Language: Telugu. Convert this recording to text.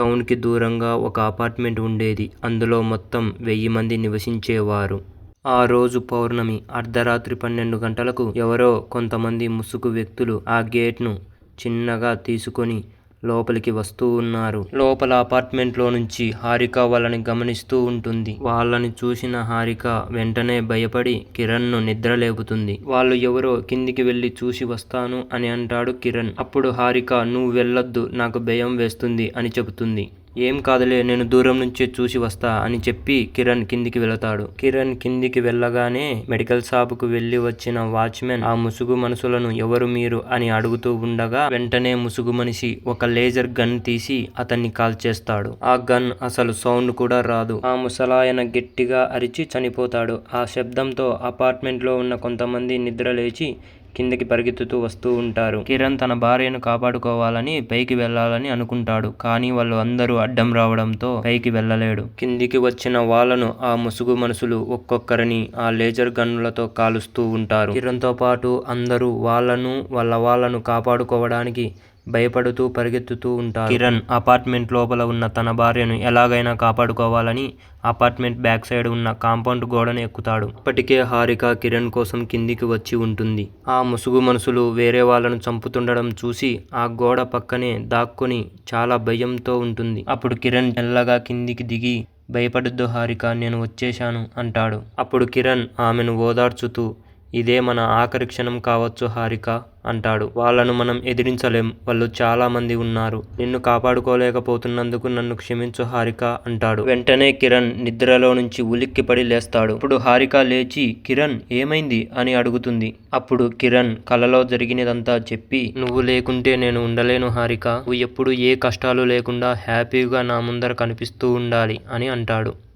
టౌన్కి దూరంగా ఒక అపార్ట్మెంట్ ఉండేది. అందులో మొత్తం వెయ్యి మంది నివసించేవారు. ఆ రోజు పౌర్ణమి అర్ధరాత్రి పన్నెండు గంటలకు ఎవరో కొంతమంది ముసుగు వ్యక్తులు ఆ గేట్ను చిన్నగా తీసుకొని లోపలికి వస్తూ ఉన్నారు. లోపల అపార్ట్మెంట్లో నుంచి హారిక వాళ్ళని గమనిస్తూ ఉంటుంది. వాళ్ళని చూసిన హారిక వెంటనే భయపడి కిరణ్ను నిద్ర లేపుతుంది వాళ్ళు ఎవరో కిందికి వెళ్ళి చూసి వస్తాను అని అంటాడు కిరణ్. అప్పుడు హారిక నువ్వు వెళ్ళొద్దు నాకు భయం వేస్తుంది అని చెబుతుంది. ఏం కాదులే నేను దూరం నుంచే చూసి వస్తా అని చెప్పి కిరణ్ కిందికి వెళతాడు. కిరణ్ కిందికి వెళ్ళగానే మెడికల్ షాపుకు వెళ్ళి వచ్చిన వాచ్మెన్ ఆ ముసుగు మనుషులను ఎవరు మీరు అని అడుగుతూ ఉండగా వెంటనే ముసుగు మనిషి ఒక లేజర్ గన్ తీసి అతన్ని కాల్ చేస్తాడు. ఆ గన్ అసలు సౌండ్ కూడా రాదు. ఆ ముసలాయన గట్టిగా అరిచి చనిపోతాడు. ఆ శబ్దంతో అపార్ట్మెంట్లో ఉన్న కొంతమంది నిద్ర లేచి కిందకి పరిగెత్తుతూ వస్తూ ఉంటారు. కిరణ్ తన భార్యను కాపాడుకోవాలని పైకి వెళ్ళాలని అనుకుంటాడు. కానీ వాళ్ళు అందరూ అడ్డం రావడంతో పైకి వెళ్ళలేడు. కిందికి వచ్చిన వాళ్ళను ఆ ముసుగు మనుషులు ఒక్కొక్కరిని ఆ లేజర్ గన్నులతో కాలుస్తూ ఉంటారు. కిరణ్తో పాటు అందరూ వాళ్ళను వాళ్ళ వాళ్ళను కాపాడుకోవడానికి భయపడుతూ పరిగెత్తుతూ ఉంటారు. కిరణ్ అపార్ట్మెంట్ లోపల ఉన్న తన భార్యను ఎలాగైనా కాపాడుకోవాలని అపార్ట్మెంట్ బ్యాక్ సైడ్ ఉన్న కాంపౌండ్ గోడను ఎక్కుతాడు. ఇప్పటికే హారిక కిరణ్ కోసం కిందికి వచ్చి ఉంటుంది. ఆ ముసుగు మనసులు వేరే వాళ్ళను చంపుతుండడం చూసి ఆ గోడ పక్కనే దాక్కుని చాలా భయంతో ఉంటుంది. అప్పుడు కిరణ్ మెల్లగా కిందికి దిగి భయపడద్దు హారిక నేను వచ్చేశాను అంటాడు. అప్పుడు కిరణ్ ఆమెను ఓదార్చుతూ ఇదే మన ఆఖరి క్షణం కావచ్చు హారిక అంటాడు. వాళ్ళను మనం ఎదిరించలేం. వాళ్ళు చాలా మంది ఉన్నారు. నిన్ను కాపాడుకోలేకపోతున్నందుకు నన్ను క్షమించు హారిక అంటాడు. వెంటనే కిరణ్ నిద్రలో నుంచి ఉలిక్కిపడి లేస్తాడు. ఇప్పుడు హారిక లేచి కిరణ్ ఏమైంది? అని అడుగుతుంది. అప్పుడు కిరణ్ కలలో జరిగినదంతా చెప్పి నువ్వు లేకుంటే నేను ఉండలేను హారిక. నువ్వు ఎప్పుడు ఏ కష్టాలు లేకుండా హ్యాపీగా నా ముందర కనిపిస్తూ ఉండాలి అని అంటాడు.